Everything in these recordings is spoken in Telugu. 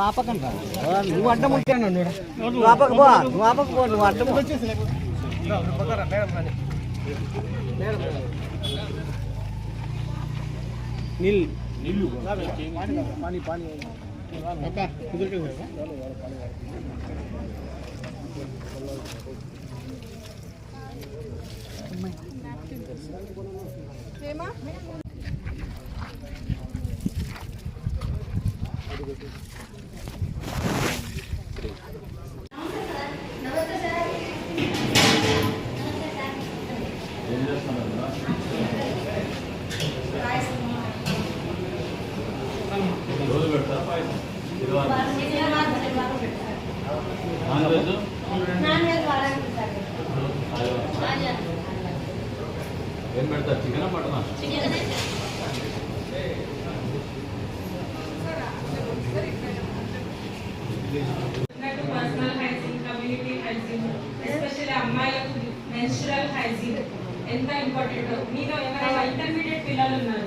నువ్వు ఆపకండి రా. నువ్వు అడ్డం ఉంటే నువ్వు ఆపక పో నువ్వు ఆపక పో నువ్వు అడ్డం వచ్చేసి నీళ్ళు. నీళ్ళు పానీ పానీ రోజు పెడతారా నాన్ వెజ్ ఏం పెడతారు? చికెనా మటనా? Personal hygiene community hygiene especially అమ్మాయిలకు మెన్స్ట్రల్ హైజీన్ ఎంత ఇంపార్టెంట్ ఎవరైనా ఇంటర్మీడియట్ పిల్లలు ఉన్నారు?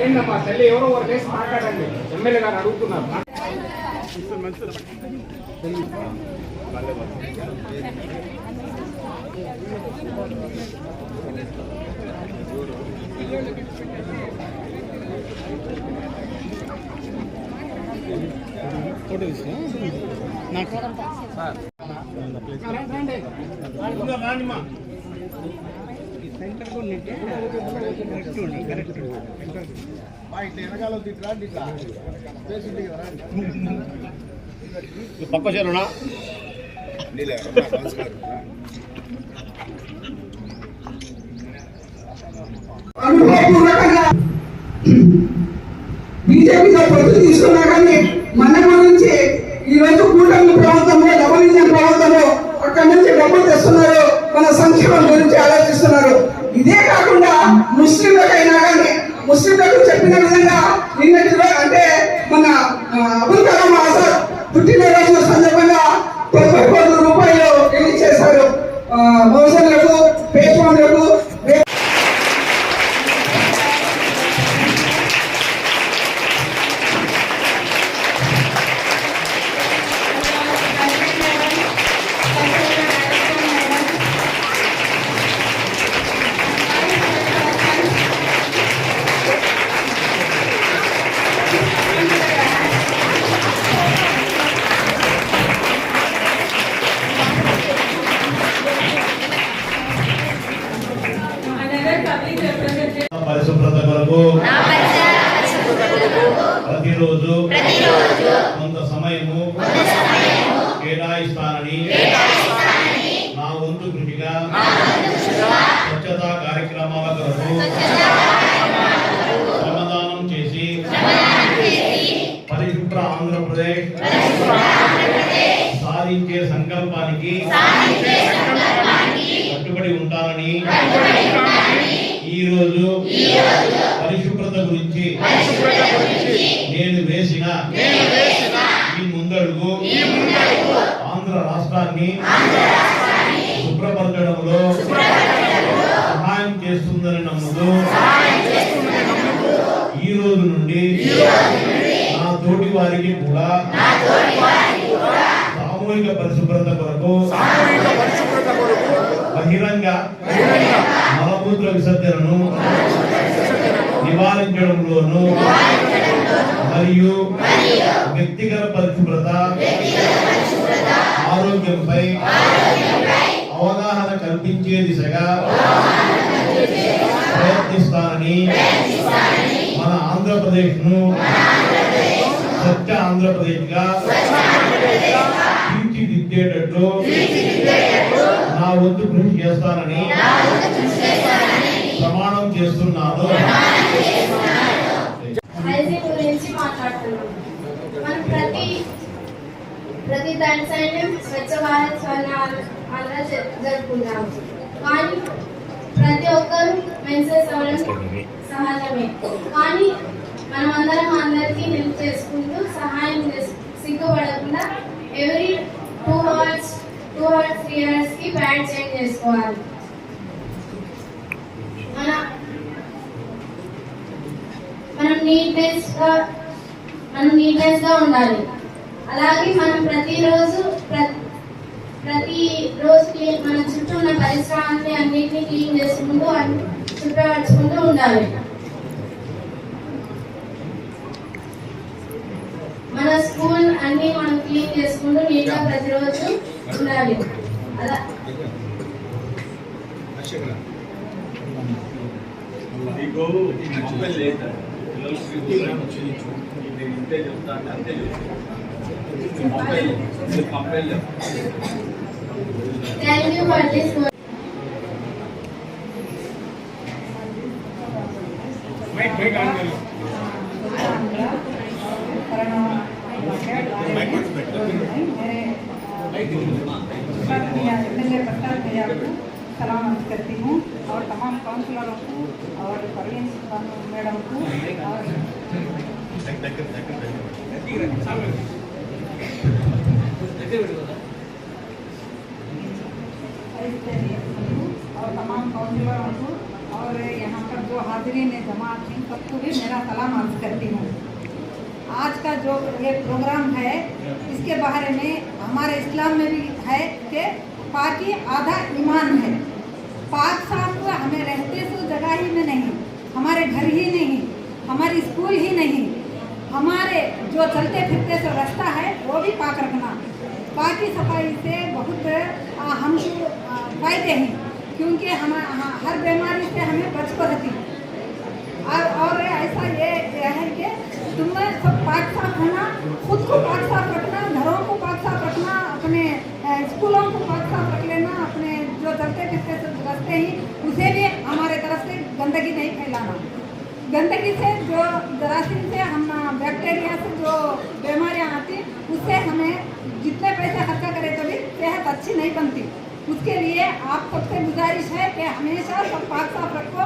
ఏంటమ్మా తల్లి ఎవరో ఒకరు లేచి మాట్లాడండి. ఎమ్మెల్యే గారు అడుగుతున్నారు. ఫోటో నాకు సెంటర్ కూడా నెట్టే కరెక్ట్ ఉండి కరెక్ట్ పక్క చేరునా? బీజేపీతో పొత్తు తీసుకున్నా కానీ మన గురించి ఈ రోజు కూటమి ప్రభుత్వంలో డబుల్ ఇంజన్ ప్రభుత్వంలో అక్కడి నుంచి డబ్బులు తెస్తున్నారు. మన సంక్షేమం గురించి ఆలోచిస్తున్నారు. ఇదే కాకుండా ముస్లింలకైనా కానీ ముస్లింలకు చెప్పిన విధంగా నిన్నటి అంటే మన అబుల్ కలాం ఆజాద్ పుట్టినరోజు సందర్భంగా తొంభై కోట్ల రూపాయలు రిలీజ్ చేశారు. బహుశా ఈ రోజు పరిశుభ్రత గురించి నేను వేసిన ఈ ముందడుగు ఆంధ్ర రాష్ట్రాన్ని శుభ్రపరచడంలో సహాయం చేస్తుందని నమ్ముతూ ఈ రోజు నుండి నా తోటి వారికి కూడా సామూహిక పరిశుభ్రత కొరకు బహిరంగ మలమూత్ర విసర్జనను నివారించడంలోను మరియు వ్యక్తిగత పరిశుభ్రత ఆరోగ్యంపై అవగాహన కల్పించే దిశగా ప్రయత్నిస్తానని మన ఆంధ్రప్రదేశ్ను స్వచ్ఛ ఆంధ్రప్రదేశ్గా తీర్చిదిద్దేటట్లు నా వంతు కృషి చేస్తానని ప్రమాణం చేస్తున్నాను. ప్రతి ప్రతి దానిసైన్యం స్వచ్ఛ భారత్ స్వర్ణ ఆంధ్ర జరుపుకున్నాము కానీ ప్రతి ఒక్కరు మెన్సెస్ అవ్వడం సహజమే. కానీ మనం అందరం అందరికీ హెల్ప్ చేసుకుంటూ సహాయం సిగ్గుపడకుండా every two hours two or three అవర్స్కి ప్యాడ్ చేంజ్ చేసుకోవాలి. మన మనం నీట్నెస్గా మనం నీట్నెస్గా ఉండాలి. అలాగే మనం ప్రతిరోజు ప్రతి రోజు మన చుట్టూ ఉన్న పరిసరాన్ని అన్నిటిని క్లీన్ చేసుకుంటూ అన్ని ఉండాలి. మన స్కూల్ అన్ని మనం క్లీన్ చేసుకుంటూ నీట్గా ప్రతిరోజు ఉండాలి అలా. నీకు మొబైల్ లేదా? పిల్లలు నేను ఇంతే చెప్తాను हाजिरीन जमात हैं सबको भी मेरा सलाम अर्ज़ करती हूँ। आज का जो ये प्रोग्राम है इसके बारे में हमारे इस्लाम में भी है कि पाकि आधा ईमान है। पाक साफ़ को हमें रहते सो जगह ही में नहीं हमारे घर ही नहीं हमारी स्कूल ही नहीं हमारे जो चलते फिरते से रास्ता है वो भी पाक रखना। बाकी सफ़ाई से बहुत हमको फ़ायदे हैं क्योंकि हम हाँ, हर बीमारी से हमें बच को रहती और और ऐसा ये है कि तुम्हें सब पाक साफ़ रहना, खुद को पाक साफ़ रखना, घरों को पाक साफ़ रखना, अपने स्कूलों को पाक साफ़ रख लेना, अपने जो चलते फिरते रास्ते ही, उसे भी हमारे तरफ़ से गंदगी नहीं फैलाना। गंदगी से जो जरासीम से हम बैक्टीरिया से जो बीमारियाँ आती उससे हमें जितने पैसे खर्चा करें तो भी सेहत अच्छी नहीं बनती। उसके लिए आप सबसे गुजारिश है कि हमेशा सब पाक साफ़ रखो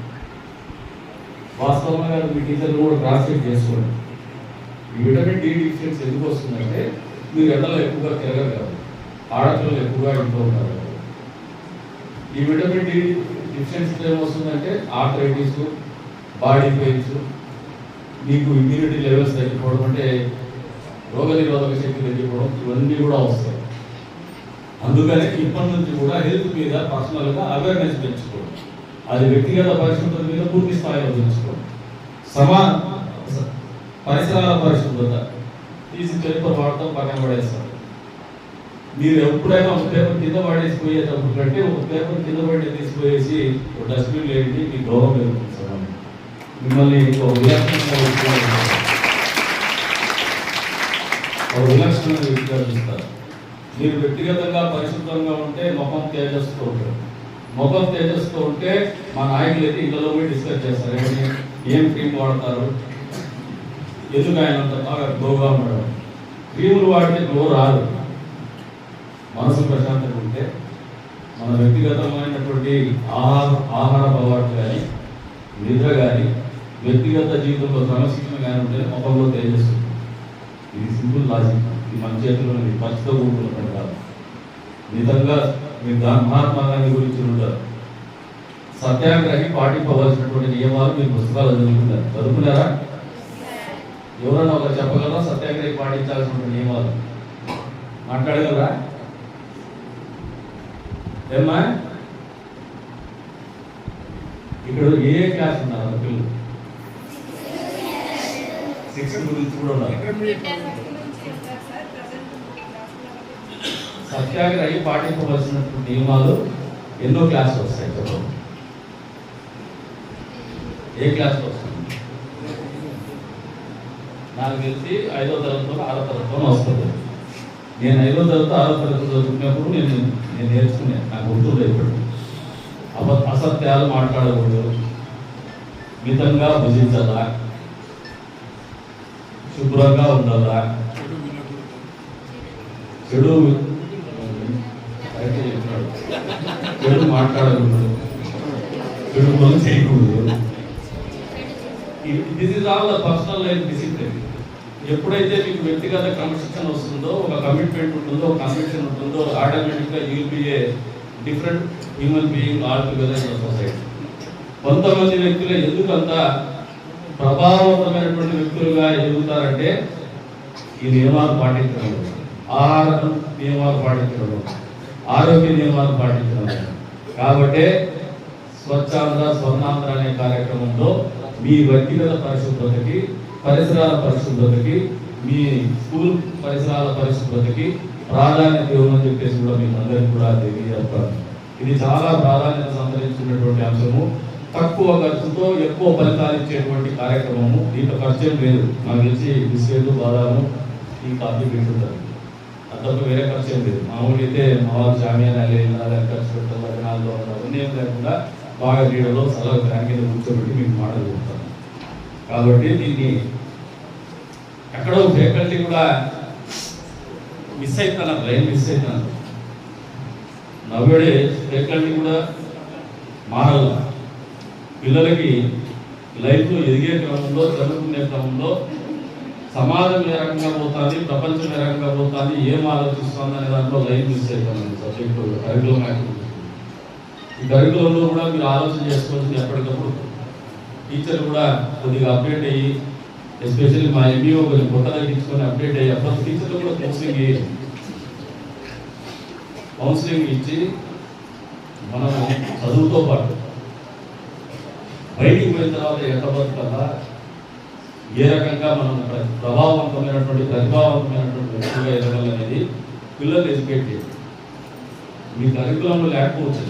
వాస్తవంగా మీ టీచర్లు కూడా ట్రాన్స్లేట్ చేసుకోండి. ఈ విటమిన్ డి డిఫిషియన్స్ ఎందుకు వస్తుందంటే మీరు ఎండలో ఎక్కువగా తిరగరు కదా ఆడపిల్లలు ఎక్కువగా ఇంట్లో ఉంటారు ఈ విటమిన్ డి డిఫిషియన్స్ ఏమొస్తుందంటే ఆర్థరైటిస్ బాడీ పెయిన్స్ మీకు ఇమ్యూనిటీ లెవెల్స్ తగ్గిపోవడం అంటే రోగ నిరోధక శక్తి తగ్గిపోవడం ఇవన్నీ కూడా వస్తాయి. అందుకని ఇప్పటి నుంచి కూడా హెల్త్ మీద పర్సనల్గా అవేర్నెస్ పెంచుకోవడం అది వ్యక్తిగత పరిశుభ్రత మీద పూర్తి స్థాయిలో పెంచుకోవడం సమా పరిసరాల పరిశుభ్రత. తీసి పేపర్ వాడటం పక్కన పడేస్తారు మీరు ఎప్పుడైనా ఒక పేపర్ కింద పడేసి పోయేటప్పుడు కంటే ఒక పేపర్ కింద పడి తీసిపోయేసి ఒక డస్ట్బిన్ లేండి మీ గౌరవం పెరుగుతుంది మిమ్మల్ని ఒక విలక్షణంగా ఒక విలక్షణమైన వ్యక్తిగా చూస్తారు మీరు వ్యక్తిగతంగా పరిశుభ్రంగా ఉంటే మొహం తేజస్తో ఉంటారు ముఖం తేజస్తో ఉంటే మా నాయకులు అయితే ఇళ్ళలో పోయి డిస్కస్ చేస్తారు. ఏమని? ఏం క్రీమ్ వాడతారు? ఎందుకు ఆయన అంత బాగా గ్లోగా ఉండడం క్రీములు వాడితే గ్లో రాదు మనసు ప్రశాంతంగా ఉంటే మన వ్యక్తిగతమైనటువంటి ఆహార ఆహార అలవాట్లు కానీ నిద్ర కానీ వ్యక్తిగత జీవితంలో క్రమశిక్షణ కానీ ఉంటే ముఖంలో తేజస్సు. ఇది సింపుల్ లాజిక్. ఇది మన చేతిలో ఉంది. కూడుకున్నట్టు కాదు. నిజంగా మీరు మహాత్మా గాంధీ గురించి ఉంటారు. సత్యాగ్రహి పాటింపవలసినటువంటి నియమాలు మీరు పుస్తకాలు చదువుకున్నారు చదువుకున్నారా? ఎవరైనా ఒక చెప్పగలరా? సత్యాగ్రహి పాటించాల్సిన నియమాలు? మాట్లాడగలరా? ఏమ్మా? ఇక్కడ ఏ క్లాస్ ఉన్నారు పిల్లలు? సిక్స్త్ గురించి కూడా ఉన్నారు. సత్యాగ్రహి పాటించవలసినటువంటి నియమాలు ఎన్నో క్లాసులు వస్తాయి చెప్పండి ఏ క్లాసులు వస్తుంది నాకు తెలిసి ఐదో తరగతిలో ఆరో తరగతిలో వస్తుంది. నేను ఐదో తరగతి ఆరో తరగతి చదువుకున్నప్పుడు నేను నేను నేర్చుకున్నాను నాకు గుర్తుంది ఇప్పుడు. అబ అసత్యాలు మాట్లాడకూడదు. మితంగా భుజించదా? శుభ్రంగా ఉండదా? చెడు అయితే చెప్పినాడు చెడు మాట్లాడకూడదు? చెడు పనులు చేయకూడదు? This is all the personal life discipline ఎప్పుడైతే మీకు వ్యక్తిగత క్రమశిక్షణ వస్తుందో ఒక కమిట్మెంట్ ఉంటుందో ఒక కన్విక్షన్ ఉంటుందో ఆటోమేటిక్గా you'll be a different human being all together in society కొంతమంది వ్యక్తులు ఎందుకంత ప్రభావవంతమైనటువంటి వ్యక్తులుగా ఎదుగుతారంటే ఈ నియమాలు పాటించడం. ఆహారం నియమాలు పాటించడం. ఆరోగ్య నియమాలు పాటించడం. కాబట్టి స్వచ్ఛాంధ్ర స్వర్ణాంధ్ర అనే కార్యక్రమంలో మీ వ్యక్తిగత పరిశుభ్రతకి పరిసరాల పరిశుభ్రతకి మీ స్కూల్ పరిసరాల పరిశుభ్రతకి ప్రాధాన్యత ఇవ్వమని చెప్పేసి కూడా మీకు అందరికీ కూడా తెలియజేస్తాను. ఇది చాలా ప్రాధాన్యత సంతరించుకున్నటువంటి అంశము. తక్కువ ఖర్చుతో ఎక్కువ ఫలితాలు ఇచ్చేటువంటి కార్యక్రమము. దీంట్లో ఖర్చు లేదు. నాకు తెలిసి బిస్కెట్లు బాదాము ఈ కాఫీ పెట్టుకుంటారు అంతకు వేరే ఖర్చు లేదు. మామూలు అయితే మా వాళ్ళు జామీనాలు ఖర్చు పెట్టాలి లగ్నాల్లో అవన్నీ లేకుండా బాగా క్రీడలో సలహా ఫ్యాన్ కింద కూర్చోబెట్టి మీకు మాటలు చెప్తాను కాబట్టి దీన్ని ఎక్కడో ఫ్యాకల్టీ కూడా మిస్ అవుతున్నారు లైన్ మిస్ అవుతున్నారు నవ్వుడే ఫ్యాకల్టీ కూడా మారాల. పిల్లలకి లైఫ్లో ఎదిగే క్రమంలో చదువుకునే క్రమంలో సమాజం ఏ రకంగా పోతుంది ప్రపంచం ఏ రకంగా పోతుంది ఏం ఆలోచిస్తుంది అనే దాంట్లో లైన్ మిస్ అవుతుంది సబ్జెక్టు కరికులం యాక్టివిటీ ఈ కూడా మీరు ఆలోచన చేసుకోవాల్సింది ఎప్పటికప్పుడు. టీచర్ కూడా కొద్దిగా అప్డేట్ అయ్యి ఎస్పెషల్లీ మా ఎంబీఓ కొంచెం కొత్త తగ్గించుకొని అప్డేట్ అయ్యి అప్పుడు టీచర్లు కూడా కౌన్సిలింగ్ కౌన్సిలింగ్ ఇచ్చి మనం చదువుతో పాటు బయటికి పోయిన తర్వాత ఎంత బతుకల్లా ఏ రకంగా మనం ప్రభావవంతమైనటువంటి ప్రతిభావంతమైనటువంటి వ్యక్తిగా ఎదగాలనేది పిల్లలు ఎడ్యుకేట్ చేయాలి. మీ కరికులంలో లేకపోవచ్చు.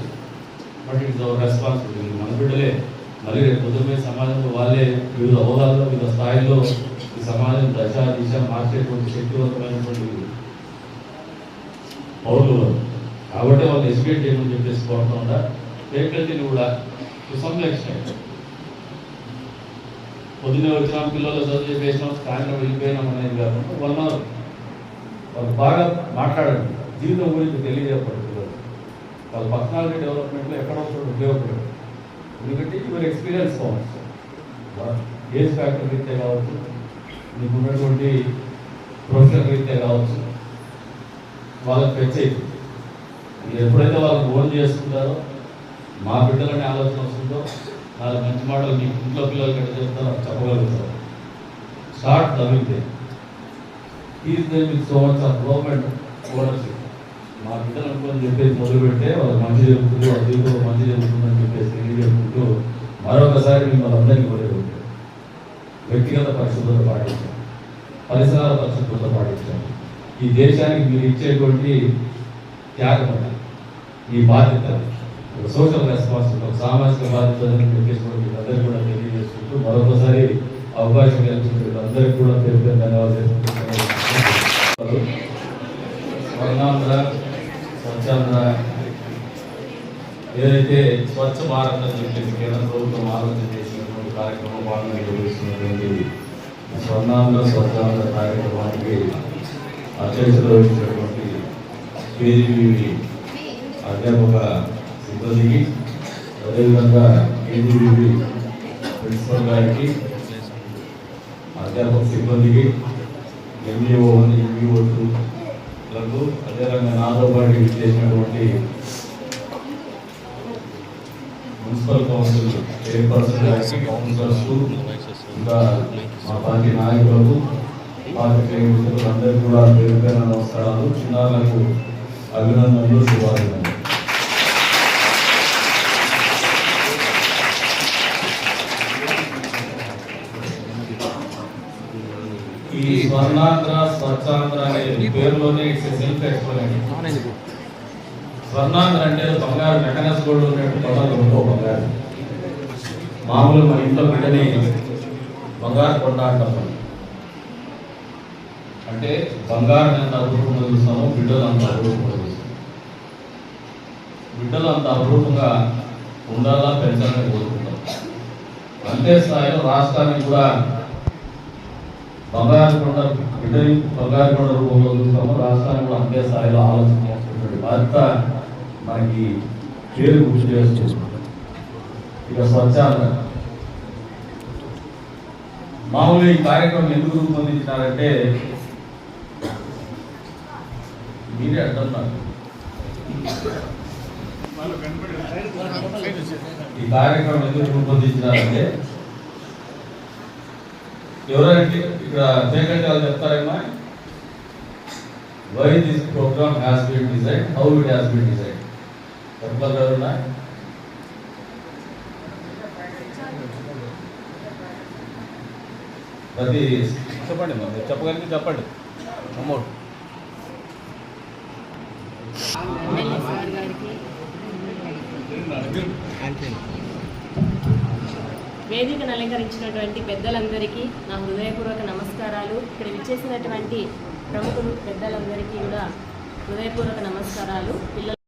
బట్ ఇట్స్ అవర్ రెస్పాన్సిబిలిటీ మన బిడ్డలే. మళ్ళీ రేపు పొద్దున్నే సమాజంలో వాళ్ళే వివిధ హోదాల్లో వివిధ స్థాయిలో ఈ సమాజం దశ దిశ మార్చేటువంటి శక్తివంతమైనటువంటి పౌరులు కాబట్టి వాళ్ళు ఎడ్యుకేట్ చేయమని చెప్పేసి కోరుతుంటా ఫ్యాకల్టీని కూడా టు సమ్ ఎక్స్టెంట్ పొద్దున్నే వచ్చినాం పిల్లలు చదువు చెప్పేసినాం సాయంత్రం వెళ్ళిపోయినాం అనేది కాకుండా వన్ అవర్ వాళ్ళు బాగా మాట్లాడండి జీవితం గురించి తెలియజెప్పండి వాళ్ళ పర్సనాలిటీ డెవలప్మెంట్లో ఎక్కడో చోట ఉపయోగపడదు ఎందుకంటే యువర్ ఎక్స్పీరియన్స్ కావచ్చు ఏజ్ ఫ్యాక్టర్ రీత్యా కావచ్చు మీకు ఉన్నటువంటి ప్రొఫెషనల్ రీత్యా కావచ్చు వాళ్ళకి పెంచేది ఎప్పుడైతే వాళ్ళు ఓన్ చేసుకుంటారో మా బిడ్డలని ఆలోచన వస్తుందో వాళ్ళ మంచి మాటలు మీ ఇంట్లో పిల్లలకి ఎట్లా చెప్తారో చెప్పగలుగుతారు. స్టార్ట్ నవ్వితే is they with so much of government ownership మా బిడ్డలు అనుకుని చెప్పేసి మొదలు పెడితే వాళ్ళు మంచి జరుగుతుంది వాళ్ళ జీవితంలో మంచి జరుగుతుందని చెప్పేసి తెలియజేసుకుంటూ మరొకసారి మిమ్మల్ని అందరికీ కూడా వ్యక్తిగత పరిశుభ్రత పాటించాలి. పరిసరాల పరిశుభ్రత పాటించాలి. ఈ దేశానికి మీరు ఇచ్చేటువంటి త్యాగం ఈ బాధ్యత సోషల్ రెస్పాన్సిబిలిటీ సామాజిక బాధ్యత అని చెప్పేసి కూడా మీకు అందరికీ కూడా తెలియజేసుకుంటూ మరొకసారి అవకాశం కల్పించిన అందరికీ కూడా పేరు పేరు ధన్యవాదాలు తెలుపుకుంటున్నాను. స్వర్ణాంధ్ర స్వచ్ఛాంధ్ర ఏదైతే స్వచ్ఛ భారత్ అని చెప్పేసి కేంద్ర ప్రభుత్వం ఆలోచన చేసినటువంటి కార్యక్రమం భాగంగా నిర్వహిస్తున్నటువంటి స్వర్ణాంధ్ర స్వచ్ఛాంధ్ర కార్యక్రమానికి అధ్యక్షత వహించినటువంటి కేజీబీ అధ్యాపక సిబ్బందికి అదేవిధంగా కేజీబీ ప్రిన్సిపల్ గారికి అధ్యాపక సిబ్బందికి ఎంఈఓ వన్ ఎంఈఓ టూ అదేవిధంగా నాతో పాటు చేసినటువంటి మున్సిపల్ కౌన్సిల్ చైర్పర్సన్ కౌన్సిలర్స్ ఇంకా మా పార్టీ నాయకులకు పార్టీ ప్రేమికులకు అందరికీ కూడా పేరు పేరున నమస్కారాలు. చిన్నారులకు అభినందనలు శుభాభినందనలు ఈ స్వర్ణాంధ్ర స్వచ్ఛాంధ్ర అనే పేరులోనే ఇట్స్ సెల్ఫ్ ఎక్స్ప్లెయిన్ స్వర్ణాంధ్ర అంటే బంగారు మెకనస్ గోల్డ్ ఉన్నట్టు ఉండవు బంగారు. మామూలు మన ఇంట్లో బిడ్డని బంగారు కొండ అంటాం అంటే బంగారం ఎంత అపరూపంగా చూస్తామో బిడ్డలు అంత అపరూపంగా చూస్తాం బిడ్డలు అంత అపరూపంగా ఉండాలా పెంచాలని కోరుకుంటాం. అంతే స్థాయిలో రాష్ట్రానికి కూడా బంగారు కొండ బిడ్డని బంగారు కొండ రూపంలో చూస్తాము రాష్ట్రానికి కూడా అంతే స్థాయిలో ఆలోచన చేస్తున్నటువంటి బాధ్యత మనకి పేరు గుర్తు చేస్తుంది ఇక స్వచ్ఛాంధ్ర మామూలు ఈ కార్యక్రమం ఎందుకు రూపొందించినారంటే మీరే అంటున్నారు ఈ కార్యక్రమం ఎందుకు రూపొందించినారంటే ఎవరంటే ఇక్కడ ఫేకల్టీ వాళ్ళు చెప్తారేమా why this programme has been design how it has been design చెప్పగలరునా ప్రతి చెప్పండి మరి చెప్పగలిగితే చెప్పండి. అమౌంట్. వేదికను అలంకరించినటువంటి పెద్దలందరికీ నా హృదయపూర్వక నమస్కారాలు. ఇక్కడ విచ్చేసినటువంటి ప్రముఖులు పెద్దలందరికీ కూడా హృదయపూర్వక నమస్కారాలు. పిల్లలు